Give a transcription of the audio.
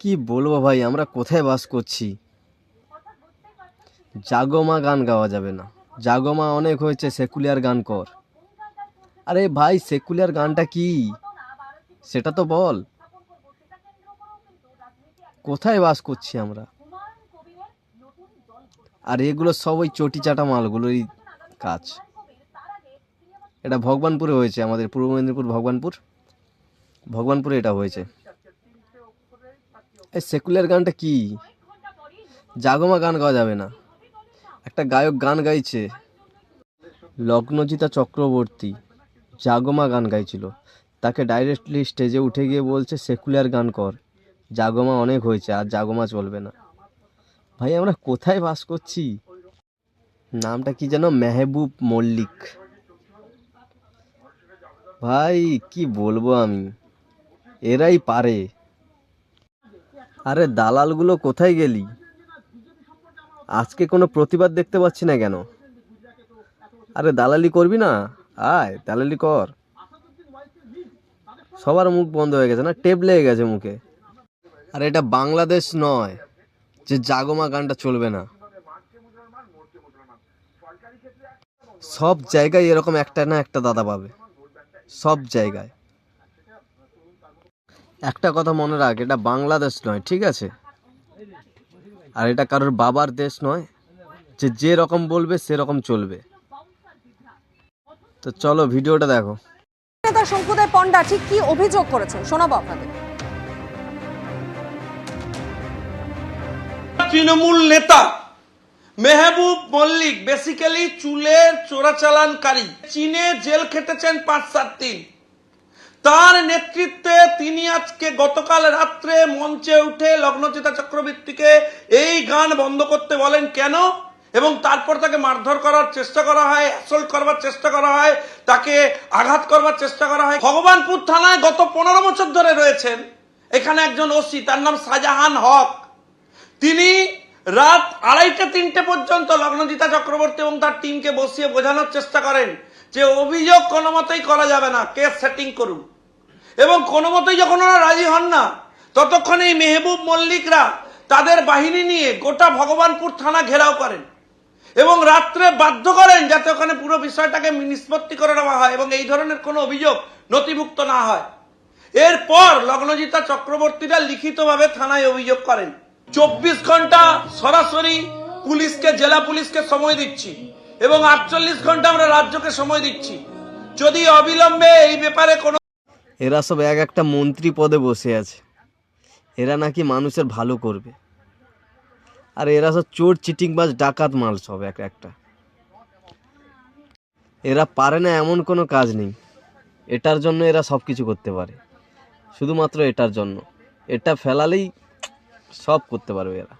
কি বলব ভাই, আমরা কোথায় বাস করছি? জাগমা গান গাওয়া যাবে না। জাগমা অনেক হয়েছে, সেকুলিয়ার গান কর। আরে ভাই, সেকুলিয়ার গানটা কি? সেটা তো বল। কোথায় বাস করছি আমরা? আর এগুলো সব ওই চটি চাটা মালগুলোরই কাজ। এটা ভগবানপুরে হয়েছে, আমাদের পূর্ব মেদিনীপুর ভগবানপুর। ভগবানপুরে এটা হয়েছে। এই সেকুলার গানটা কি? জাগমা গান গাওয়া যাবে না। একটা গায়ক গান গাইছে। লগ্নজিতা চক্রবর্তী জাগমা গান গাইছিল। তাকে ডাইরেক্টলি স্টেজে উঠে গিয়ে বলছে সেকুলার গান কর। জাগমা অনেক হয়েছে, আর জাগমা চলবে না। ভাই, আমরা কোথায় বাস করছি? নামটা কি যেন? মেহবুব মল্লিক। ভাই, কি বলব আমি? এরাই পারে। আরে দালালগুলো কোথায় গেলি? আজকে কোনো প্রতিবাদ দেখতে পাচ্ছি না কেন? আরে দালালি করবি না? আয়, দালালি কর। সবার মুখ বন্ধ হয়ে গেছে না? টেপ লেগে গেছে মুখে। আর এটা বাংলাদেশ নয়, যে জাগমা গানটা চলবে না। সব জায়গায় এরকম একটা না একটা দাদা পাবে। সব জায়গায়। একটা কথা মনে রাখ এটা বাংলাদেশ নয় ঠিক আছে? আর এটা কারোর বাবার দেশ নয় যে যে রকম বলবে সেরকম চলবে। তো চলো ভিডিওটা দেখো। নেতা শঙ্কুদেব পণ্ডা ঠিক কি অভিযোগ করেছেন? শোনাবো আপনাদের। তৃণমূল নেতা মেহবুব মল্লিক বেসিক্যালি চুলের চোরাচালানকারী চীনে জেল খেটেছেন পাঁচ সাত দিন। তার নেতৃত্বে তিনি আজকে গতকাল রাত্রে মঞ্চে উঠে লগ্নচিতা চক্রবর্তীকে এই গান বন্ধ করতে বলেন কেন? এবং তারপর তাকে মারধর করার চেষ্টা করা হয় অ্যাসল্ট করবার চেষ্টা করা হয়, তাকে আঘাত করবার চেষ্টা করা হয়। ভগবানপুর থানায় গত পনেরো বছর ধরে রয়েছেন এখানে একজন ওসি, তার নাম শাহজাহান হক। তিনি রাত আড়াইটে তিনটে পর্যন্ত লগ্নজিতা চক্রবর্তী এবং তার টিমকে বসিয়ে বোঝানোর চেষ্টা করেন যে অভিযোগ কোনো মতেই করা যাবে না, কেস সেটিং করুন। এবং কোনো মতেই যখন ওরা রাজি হন না, ততক্ষণ এই মেহবুব মল্লিকরা তাদের বাহিনী নিয়ে গোটা ভগবানপুর থানা ঘেরাও করেন এবং রাত্রে বাধ্য করেন যাতে ওখানে পুরো বিষয়টাকে নিষ্পত্তি করে নেওয়া হয় এবং এই ধরনের কোনো অভিযোগ নথিভুক্ত না হয়। এরপর লগ্নজিতা চক্রবর্তীরা লিখিতভাবে থানায় অভিযোগ করেন, চব্বিশ ঘণ্টা সরাসরি পুলিশকে, জেলা পুলিশকে সময় দিচ্ছি এবং আটচল্লিশ ঘণ্টা আমরা রাজ্যকে সময় দিচ্ছি। যদি অবিলম্বে এই ব্যাপারে কোনো এরা সব এক একটা মন্ত্রী পদে বসে আছে। এরা নাকি মানুষের ভালো করবে। আর এরা সব চোর, চিটিংবাজ, ডাকাত মাল সব এক একটা। এরা পারে না এমন কোনো কাজ নেই। এটার জন্য এরা সব কিছু করতে পারে। শুধুমাত্র এটার জন্য। এটা ফেলালেই সব করতে পারবে এরা।